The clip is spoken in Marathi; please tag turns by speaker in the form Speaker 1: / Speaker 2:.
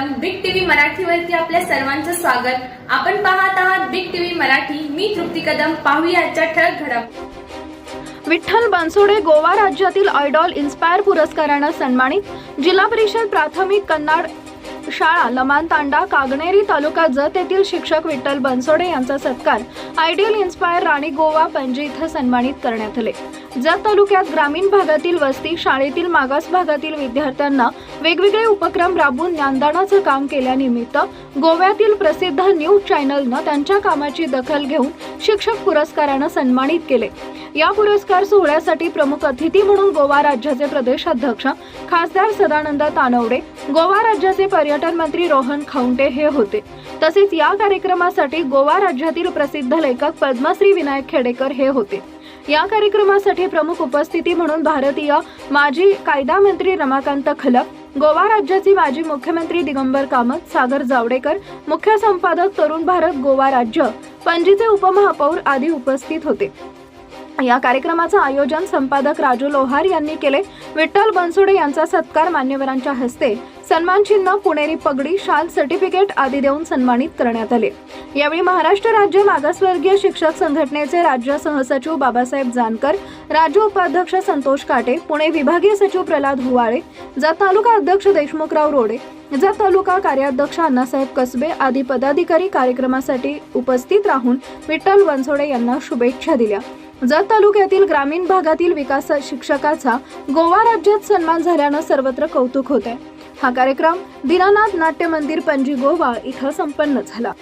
Speaker 1: मराठीवरती आपल्या सर्वांचं स्वागत. आपण पाहत आहात बिग टीव्ही मराठी. मी तृप्ती कदम. पाहूया आजच्या ठळक घडामोडी
Speaker 2: विठ्ठल बनसोडे गोवा राज्यातील आयडॉल इन्स्पायर पुरस्कारानं सन्मानित. जिल्हा परिषद प्राथमिक कन्नाड शाळा लमान तांडा कागनेरी तालुका जत येथील शिक्षक विठ्ठल बनसोडे यांचा सत्कार आयडियल इन्स्पायर राणी गोवा पणजी इथं सन्मानित करण्यात आले. जत तालुक्यात ग्रामीण भागातील वस्ती शाळेतील मागास भागातील विद्यार्थ्यांना वेगवेगळे उपक्रम राबवून ज्ञानदानाचं काम केल्यानिमित्त गोव्यातील प्रसिद्ध न्यूज चॅनलनं त्यांच्या कामाची दखल घेऊन शिक्षक पुरस्कारानं सन्मानित केले. या पुरस्कार सोहळ्यासाठी प्रमुख अतिथी म्हणून गोवा राज्याचे प्रदेशाध्यक्ष खासदार सदानंद तानवडे गोवा राज्याचे पर्यटन मंत्री रोहन खाऊंटे हे होते. तसेच या कार्यक्रमासाठी गोवा राज्यातील प्रसिद्ध लेखक पद्मश्री विनायक खेडेकर हे होते. या कार्यक्रमासाठी प्रमुख उपस्थिती म्हणून भारतीय माजी कायदा मंत्री रमाकांत खलप गोवा राज्याचे माजी मुख्यमंत्री दिगंबर कामत सागर जावडेकर मुख्य संपादक तरुण भारत गोवा राज्य पणजीचे उपमहापौर आदी उपस्थित होते. या कार्यक्रमाचं आयोजन संपादक राजू लोहार यांनी केले. विठ्ठल बनसोडे यांचा सत्कार मान्यवरांच्या हस्ते सन्मान चिन्ह पुणेरी पगडी शाल सर्टिफिकेट आदी देऊन सन्मानित करण्यात आले. यावेळी महाराष्ट्र राज्य मागासवर्गीय शिक्षक संघटनेचे राज्य सहसचिव बाबासाहेब जानकर राज्य उपाध्यक्ष संतोष काटे पुणे विभागीय सचिव प्रल्हाद हुवाळे जत तालुका अध्यक्ष देशमुखराव रोडे जत तालुका कार्याध्यक्ष अण्णासाहेब कसबे आदी पदाधिकारी कार्यक्रमासाठी उपस्थित राहून विठ्ठल बनसोडे यांना शुभेच्छा दिल्या. जत तालुक्यातील ग्रामीण भागातील विकास शिक्षकाचा गोवा राज्यात सन्मान झाल्यानं सर्वत्र कौतुक होत आहे हा कार्यक्रम दीनानाथ नाट्य मंदिर पणजी गोवा इथं संपन्न झाला.